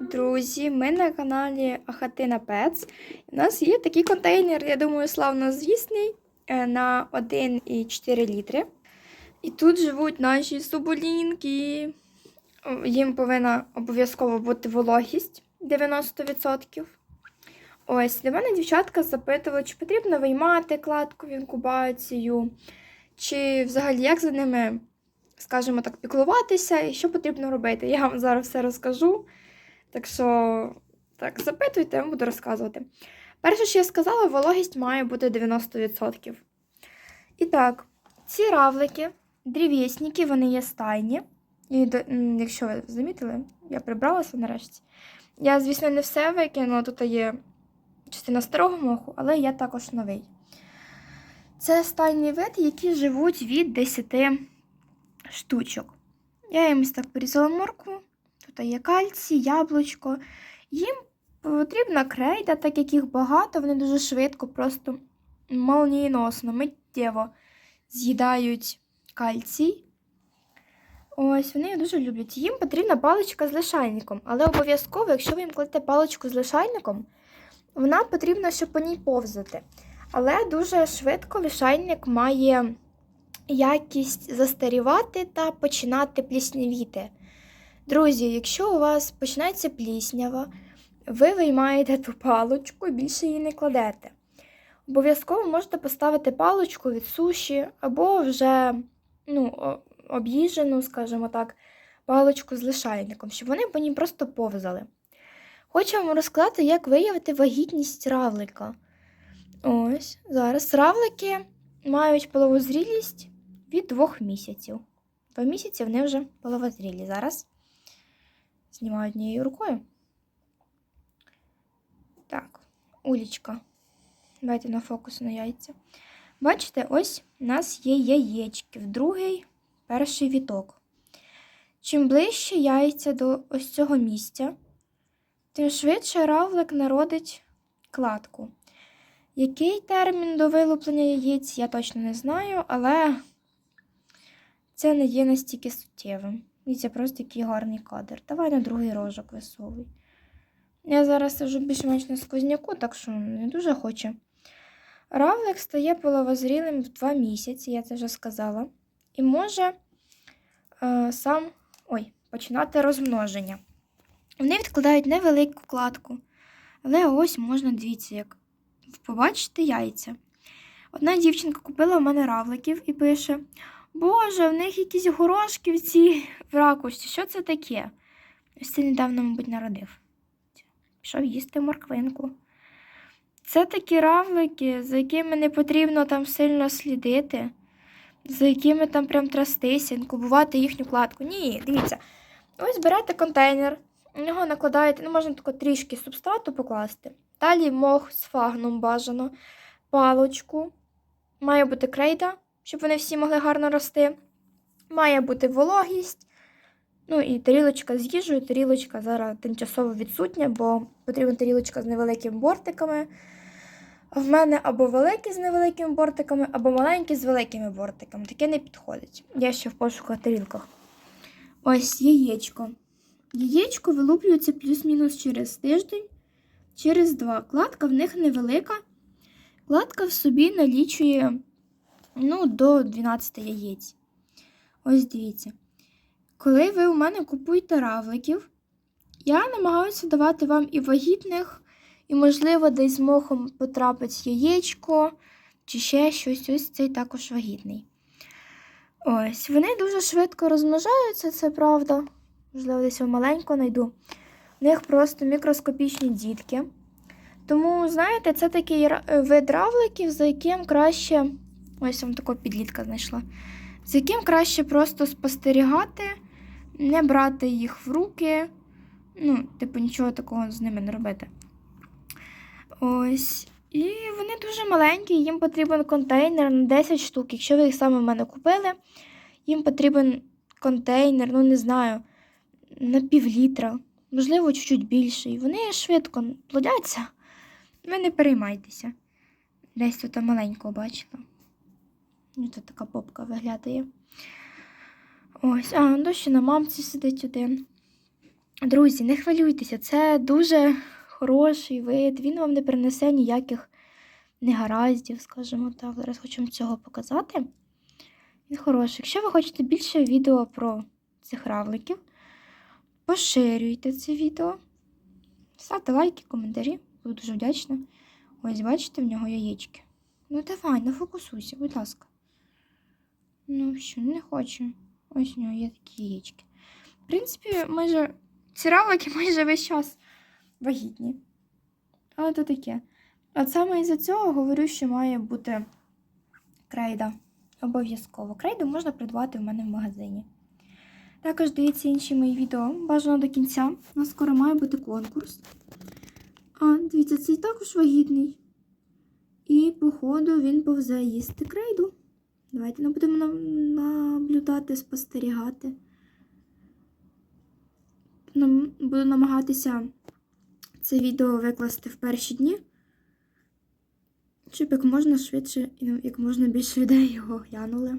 друзі! Ми на каналі Ахатина Пец. У нас є такий контейнер, я думаю, славнозвісний е, на 1,4 літри. І тут живуть наші соболінки. Їм повинна обов'язково бути вологість 90%. Ось для мене дівчатка запитували, чи потрібно виймати кладку в інкубацію, чи взагалі як за ними, скажімо так, піклуватися і що потрібно робити. Я вам зараз все розкажу. Так що, так, запитуйте, я вам буду розказувати. Перше, що я сказала, вологість має бути 90%. І так, ці равлики, дрів'ясники, вони є стайні. І якщо ви замітили, я прибралася нарешті. Я, звісно, не все викинула, тут є частина старого моху, але є також новий. Це стайний вид, які живуть від 10 штучок. Я їм так порізала моркву. Тут є кальцій, яблучко. Їм потрібна крейда, так як їх багато, вони дуже швидко, просто молнієносно, миттєво з'їдають кальцій. Ось, вони їх дуже люблять. Їм потрібна паличка з лишайником, але обов'язково, якщо ви їм кладете паличку з лишайником, вона потрібна, щоб по ній повзати. Але дуже швидко лишайник має якість застарівати та починати пліснявіти. Друзі, якщо у вас починається пліснява, ви виймаєте ту паличку і більше її не кладете. Обов'язково можете поставити паличку від суші або вже ну, об'їжджену, скажімо так, паличку з лишайником, щоб вони по ній просто повзали. Хочу вам розказати, як виявити вагітність равлика. Ось, зараз равлики мають полову зрілість від двох місяців. Два місяці вони вже половозрілі. Зараз знімаю однією рукою. Так, улічка. Давайте на фокус на яйця. Бачите, ось у нас є яєчки в другий, перший віток. Чим ближче яйця до ось цього місця, тим швидше равлик народить кладку. Який термін до вилуплення яєць, я точно не знаю, але це не є настільки суттєвим. Це просто який гарний кадр. Давай на другий рожок висовуй. Я зараз сижу більш-менш на сквозняку, так що не дуже хочу. Равлик стає половозрілим в 2 місяці, я це вже сказала. І може е, сам ой, починати розмноження. Вони відкладають невелику кладку. Але ось можна дивіться, як побачити яйця. Одна дівчинка купила в мене равликів і пише: Боже, в них якісь горошки в цій в ракушці. Що це таке? Ось це недавно, мабуть, народив. Пішов їсти морквинку. Це такі равлики, за якими не потрібно там сильно слідити, за якими там прям трястися, інкубувати їхню кладку. Ні, дивіться. Ось берете контейнер, в нього накладаєте, ну можна тако трішки субстрату покласти. Далі мох з фагном бажано, палочку. Має бути крейда, щоб вони всі могли гарно рости. Має бути вологість. Ну і тарілочка з їжею. Тарілочка зараз тимчасово відсутня, бо потрібна тарілочка з невеликими бортиками. В мене або великі з невеликими бортиками, або маленькі з великими бортиками. Таке не підходить. Я ще в пошуках тарілках. Ось яєчко. Яєчко вилуплюється плюс-мінус через тиждень, через два. Кладка в них невелика. Кладка в собі налічує ну, до 12 яєць. Ось дивіться. Коли ви у мене купуєте равликів, я намагаюся давати вам і вагітних, і, можливо, десь мохом потрапить яєчко чи ще щось. Ось цей також вагітний. Ось, вони дуже швидко розмножаються, це правда. Можливо, десь я маленько знайду. В них просто мікроскопічні дітки. Тому, знаєте, це такий вид равликів, за яким краще. Ось вам такого підлітка знайшла. За яким краще просто спостерігати, не брати їх в руки. Ну, типу, нічого такого з ними не робити. Ось. І вони дуже маленькі, їм потрібен контейнер на 10 штук. Якщо ви їх саме в мене купили, їм потрібен контейнер, ну не знаю, на півлітра, можливо, чуть-чуть більше. І вони швидко плодяться. Ви не переймайтеся. Десь тут маленького бачила. Ну, тут така попка виглядає. Ось, а, ну ще на мамці сидить один. Друзі, не хвилюйтеся, це дуже хороший вид. Він вам не принесе ніяких негараздів, скажімо так. Зараз хочу вам цього показати. Він хороший. Якщо ви хочете більше відео про цих равликів, поширюйте це відео. Ставте лайки, коментарі. Буду дуже вдячна. Ось, бачите, в нього яєчки. Ну давай, не фокусуйся, будь ласка. Ну що, не хочу. Ось у нього є такі яєчки. В принципі, майже ці равлики майже весь час вагітні. Але то таке. От саме із-за цього говорю, що має бути крейда. Обов'язково. Крейду можна придбати в мене в магазині. Також дивіться інші мої відео. Бажано до кінця. У нас скоро має бути конкурс. А, дивіться, цей також вагітний. І, походу, він повзе їсти крейду. Давайте не будемо наблюдати, спостерігати. Буду намагатися це відео викласти в перші дні, щоб як можна швидше і як можна більше людей його глянули.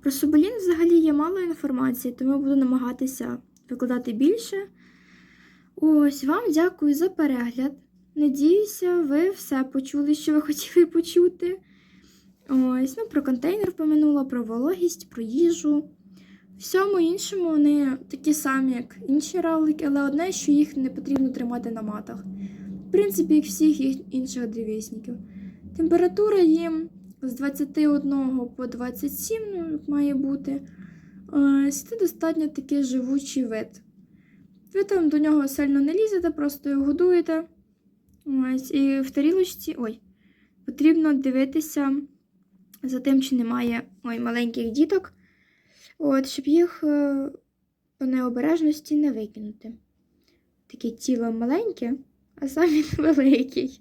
Про Соболін взагалі є мало інформації, тому буду намагатися викладати більше. Ось вам дякую за перегляд. Надіюся, ви все почули, що ви хотіли почути. Ось, ну, про контейнер помянула, про вологість, про їжу. Всьому іншому вони такі самі, як інші равлики, але одне, що їх не потрібно тримати на матах. В принципі, як всіх інших древесників. Температура їм з 21 по 27 ну, має бути. Ось, Це достатньо такий живучий вид. Ви там до нього сильно не лізете, просто його годуєте. Ось, і в тарілочці ой, потрібно дивитися за тим, чи немає ой, маленьких діток, от, щоб їх е, по необережності не викинути. Таке тіло маленьке, а сам він великий.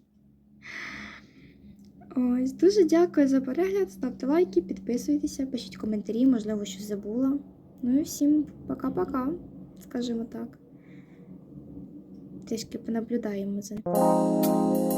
Ось, дуже дякую за перегляд. Ставте лайки, підписуйтеся, пишіть коментарі, можливо, щось забула. Ну і всім пока-пока, скажімо так. Трішки понаблюдаємо за ним.